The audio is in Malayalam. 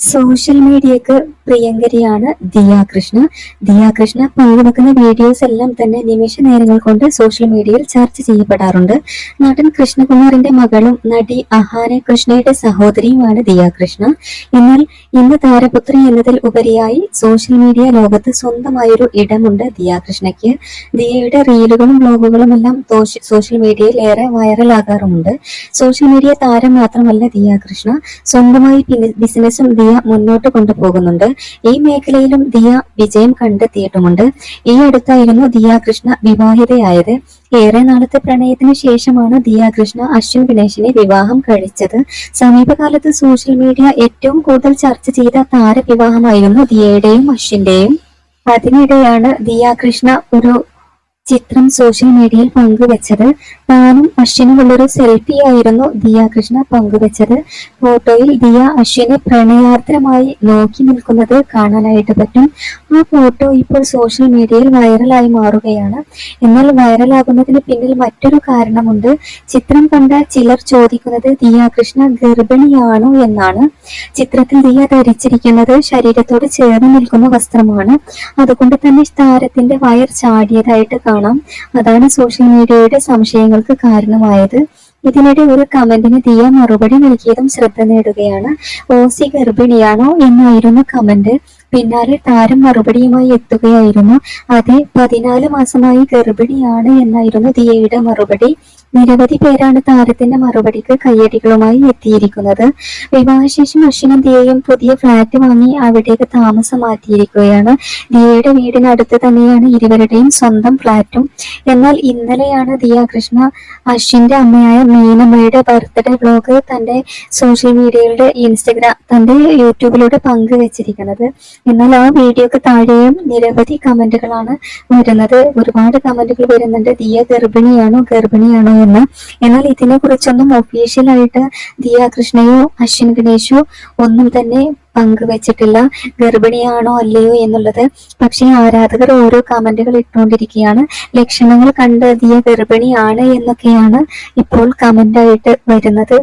സോഷ്യൽ മീഡിയക്ക് പ്രിയങ്കരിയാണ് ദിയ കൃഷ്ണ ദിയ കൃഷ്ണ പങ്കുവെക്കുന്ന വീഡിയോസ് എല്ലാം തന്നെ നിമിഷ നേരങ്ങൾ കൊണ്ട് സോഷ്യൽ മീഡിയയിൽ ചർച്ച ചെയ്യപ്പെടാറുണ്ട്. നടൻ കൃഷ്ണകുമാറിന്റെ മകളും നടി അഹാന കൃഷ്ണയുടെ സഹോദരിയുമാണ് ദിയ കൃഷ്ണ എന്നാൽ ഇന്ന് താരപുത്രി എന്നതിൽ ഉപരിയായി സോഷ്യൽ മീഡിയ ലോകത്ത് സ്വന്തമായൊരു ഇടമുണ്ട് ദിയ കൃഷ്ണയ്ക്ക് ദിയയുടെ റീലുകളും ബ്ലോഗുകളും എല്ലാം സോഷ്യൽ മീഡിയയിൽ ഏറെ വൈറലാകാറുമുണ്ട്. സോഷ്യൽ മീഡിയ താരം മാത്രമല്ല ദിയ കൃഷ്ണ സ്വന്തമായി ബിസിനസ്സും ദിയ മുന്നോട്ട് കൊണ്ടുപോകുന്നുണ്ട്. ഈ മേഖലയിലും ദിയ വിജയം കണ്ടെത്തിയിട്ടുമുണ്ട്. ഈ അടുത്തായിരുന്നു ദിയ കൃഷ്ണ വിവാഹിതയായത്. ഏറെ നാളത്തെ പ്രണയത്തിന് ശേഷമാണ് ദിയ കൃഷ്ണ അശ്വിൻ ഗണേശിനെ വിവാഹം കഴിച്ചത്. സമീപകാലത്ത് സോഷ്യൽ മീഡിയ ഏറ്റവും കൂടുതൽ ചർച്ച ചെയ്ത താരവിവാഹമായിരുന്നു ദിയയുടെയും അശ്വിന്റെയും. അതിനിടെയാണ് ദിയ കൃഷ്ണ ഒരു ചിത്രം സോഷ്യൽ മീഡിയയിൽ പങ്കുവച്ചത്. താനും അശ്വിനുമുള്ളൊരു സെൽഫി ആയിരുന്നു ദിയ കൃഷ്ണ പങ്കുവച്ചത്. ഫോട്ടോയിൽ ദിയ അശ്വിനെ പ്രണയാർദ്രമായി നോക്കി നിൽക്കുന്നത് കാണാനായിട്ട് പറ്റും. ആ ഫോട്ടോ ഇപ്പോൾ സോഷ്യൽ മീഡിയയിൽ വൈറലായി മാറുകയാണ്. എന്നാൽ വൈറലാകുന്നതിന് പിന്നിൽ മറ്റൊരു കാരണമുണ്ട്. ചിത്രം കണ്ട ചിലർ ചോദിക്കുന്നത് ദിയ കൃഷ്ണ ഗർഭിണിയാണോ എന്നാണ്. ചിത്രത്തിൽ ദിയ ധരിച്ചിരിക്കുന്നത് ശരീരത്തോട് ചേർന്ന് നിൽക്കുന്ന വസ്ത്രമാണ്. അതുകൊണ്ട് തന്നെ താരത്തിന്റെ വയർ ചാടിയതായിട്ട് കാണാം. അതാണ് സോഷ്യൽ മീഡിയയുടെ സംശയങ്ങൾക്ക് കാരണമായത്. ഇതിനിടെ ഒരു കമന്റിന് ദിയ മറുപടി നൽകിയതും ശ്രദ്ധ നേടുകയാണ്. ഓസി ഗർഭിണിയാണോ എന്നായിരുന്നു കമന്റ്. പിന്നാലെ താരം മറുപടിയുമായി എത്തുകയായിരുന്നു. അതെ പതിനാല് മാസമായി ഗർഭിണിയാണ് എന്നായിരുന്നു ദിയയുടെ മറുപടി. നിരവധി പേരാണ് താരത്തിന്റെ മറുപടിക്ക് കയ്യടികളുമായി എത്തിയിരിക്കുന്നത്. വിവാഹശേഷം അശ്വിനും ദിയയും പുതിയ ഫ്ളാറ്റ് വാങ്ങി അവിടേക്ക് താമസം മാറ്റിയിരിക്കുകയാണ്. ദിയയുടെ വീടിനടുത്ത് തന്നെയാണ് ഇരുവരുടെയും സ്വന്തം ഫ്ളാറ്റും എന്നാൽ ഇന്നലെയാണ് ദിയ കൃഷ്ണ അശ്വിന്റെ അമ്മയായ മീനമ്മയുടെ ബർത്ത്ഡേ വ്ലോഗ് തന്റെ സോഷ്യൽ മീഡിയയുടെ ഇൻസ്റ്റഗ്രാം തന്റെ യൂട്യൂബിലൂടെ പങ്കുവച്ചിരിക്കുന്നത്. എന്നാൽ ആ വീഡിയോക്ക് താഴെയും നിരവധി കമന്റുകളാണ് വരുന്നത്. ഒരുപാട് കമന്റുകൾ വരുന്നുണ്ട്. ദിയ ഗർഭിണിയാണോ ഗർഭിണിയാണോ എന്ന് എന്നാൽ ഇതിനെ കുറിച്ചൊന്നും ഒഫീഷ്യലായിട്ട് ദിയ കൃഷ്ണയോ അശ്വിൻ ഗണേഷോ ഒന്നും തന്നെ പങ്കുവച്ചിട്ടില്ല. ഗർഭിണിയാണോ അല്ലയോ എന്നുള്ളത് പക്ഷേ ആരാധകർ ഓരോ കമന്റുകൾ ഇട്ടുകൊണ്ടിരിക്കുകയാണ്. ലക്ഷണങ്ങൾ കണ്ട് ദിയ ഗർഭിണിയാണ് എന്നൊക്കെയാണ് ഇപ്പോൾ കമന്റായിട്ട് വരുന്നത്.